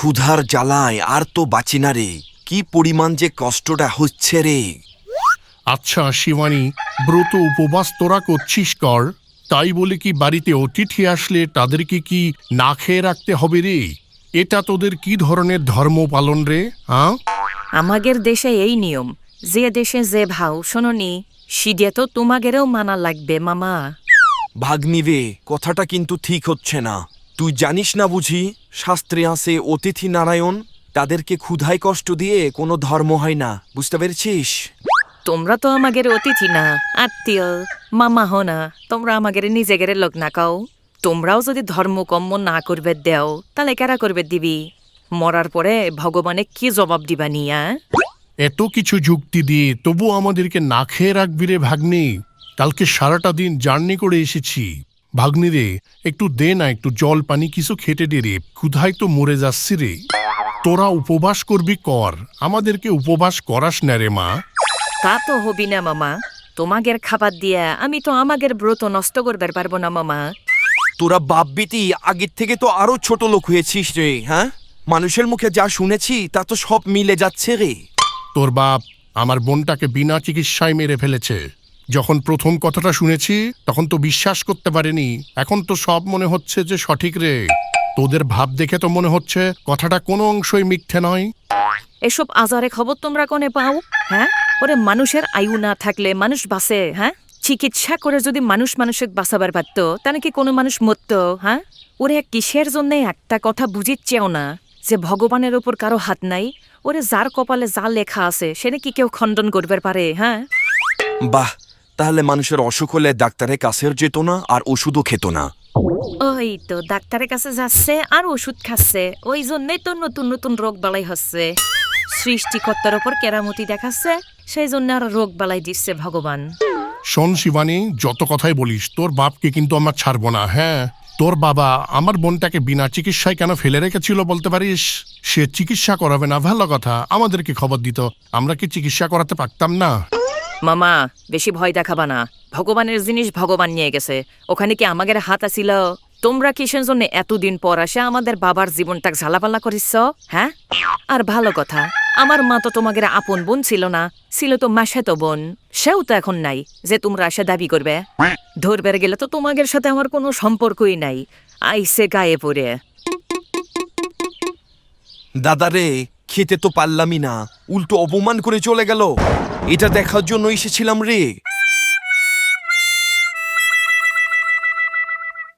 ক্ষুধার জ্বালায় আর তো বাঁচি না রে। কি পরিমাণ যে কষ্টটা হচ্ছে রে। আচ্ছা শিবানী ব্রত উপবাস তোরা করছিস কর। তাই বলে কি বাড়িতে অতিথি আসলে তাদেরকে কি না খেয়ে রাখতে হবে রে? এটা তোদের কি ধরনের ধর্ম পালন রে হ্যাঁ? আমাদের দেশে এই নিয়ম যে দেশে যে ভাও শোনি সিডিয়া তো তোমাদেরও মানা লাগবে মামা। ভাগ্নিবে কথাটা কিন্তু ঠিক হচ্ছে না। তুই জানিস না বুঝি শাস্ত্রে আছে অতিথি নারায়ণ তাদেরকে ক্ষুধায় কষ্ট দিয়ে কোনো ধর্ম হয় না বুঝতে পেরেছিস? তোমরা তো আমাদের অতিথি না আত্মীয় মামা হো না তোমরা আমাদের নিজেদের লোক না কাও। তোমরাও যদি ধর্ম ধর্মকম্ম না করবে দেও তাহলে কারা করবে দিবি? মরার পরে ভগবানে কি জবাব দিবা নিয়া? এত কিছু যুক্তি দিয়ে তবু আমাদেরকে না খেয়ে রাখবি রে ভাগ্নি। কালকে সারাটা দিন জার্নি করে এসেছি। ভাগ্নি রে একটু দে না একটু জল পানি কিছু খেটে দে রে ক্ষুধায় তো মরে যাচ্ছি রে। তোরা উপবাস করবি কর আমাদেরকে উপবাস করাস না রে মা। তা তো হবি না মামা তোমাদের খাবার দিয়া আমি তো আমাদের ব্রত নষ্ট করবার পারব না মামা। তোরা বাপ বেটি আগের থেকে তো আরও ছোট লোক হয়েছিস রে হ্যাঁ? মানুষের মুখে যা শুনেছি তা তো সব মিলে যাচ্ছে রে। তোর বাপ আমার বোনটাকে বিনা চিকিৎসায় মেরে ফেলেছে। যখন প্রথম কথাটা শুনেছি তখন তো বিশ্বাস করতে পারিনি। এখন তো সব মনে হচ্ছে যে সঠিক রে। তোদের ভাব দেখে তো মনে হচ্ছে কথাটা কোনো অংশই মিথ্যে নয়। এসব আজারে খবর তোমরা কোনে পাও? হ্যাঁ? ওরে মানুষের আয়ু না থাকলে মানুষ বাঁচে হ্যাঁ? চিকিৎসা করে যদি মানুষ মানুষকে বাঁচাবার পারত তাহলে কি কোনো মানুষ মরত হ্যাঁ? ওরে কিসের জন্য একটা কথা বুঝিচ্ছেও না? যে ভগবানের ওপর কারও হাত নাই ওরে যার কপালে যা লেখা আছে সেটা কি কেউ খণ্ডন করবার পারে হ্যাঁ? বাহ! তাহলে মানুষের অসুখ হলে ডাক্তারের কাছেও যেত না আর ওষুধও খেত না। ওই তো ডাক্তারের কাছে যাচ্ছে আর ওষুধ খাচ্ছে। ওই জন্যই তো নতুন নতুন রোগ বালাই হচ্ছে। সৃষ্টিকর্তার ওপর কেরামতি দেখাচ্ছে সেই জন্য আর রোগ বালাই দিচ্ছে ভগবান। শোন শিবানী যত কথাই বলিস তোর বাপকে কিন্তু আমার ছাড়বো না হ্যাঁ? তোর বাবা আমার বোনটাকে বিনা চিকিৎসায় কেন ফেলে রেখেছিল বলতে পারিস? সে চিকিৎসা করাবে না ভালো কথা। আমাদেরকে খবর দিত আমরা কি চিকিৎসা করাতে পারতাম না? মামা, বেশি ভয় দেখাবা না। ভগবানের জিনিস ভগবান নিয়ে গেছে। ওখানে কি আমাদের হাত আছিল? তোমরা কিসের জন্য এতদিন পর আসে আমাদের বাবার জীবনটা ঝালাপালা করিস হ্যাঁ? আর ভালো কথা, আমার মা তো তোমাদের আপন বোন ছিল না, ছিল তো মাসে তো বোন। সেও তো এখন নাই, যে তোমরা আসে দাবি করবে। ধরবে গেলে তো তোমাদের সাথে আমার কোনো সম্পর্কই নাই। আইসে গায়ে পড়ে। দাদা রে খেতে তো পারলামই না। উল্টো অপমান করে চলে গেল। এটা দেখার জন্য এসেছিলাম রে।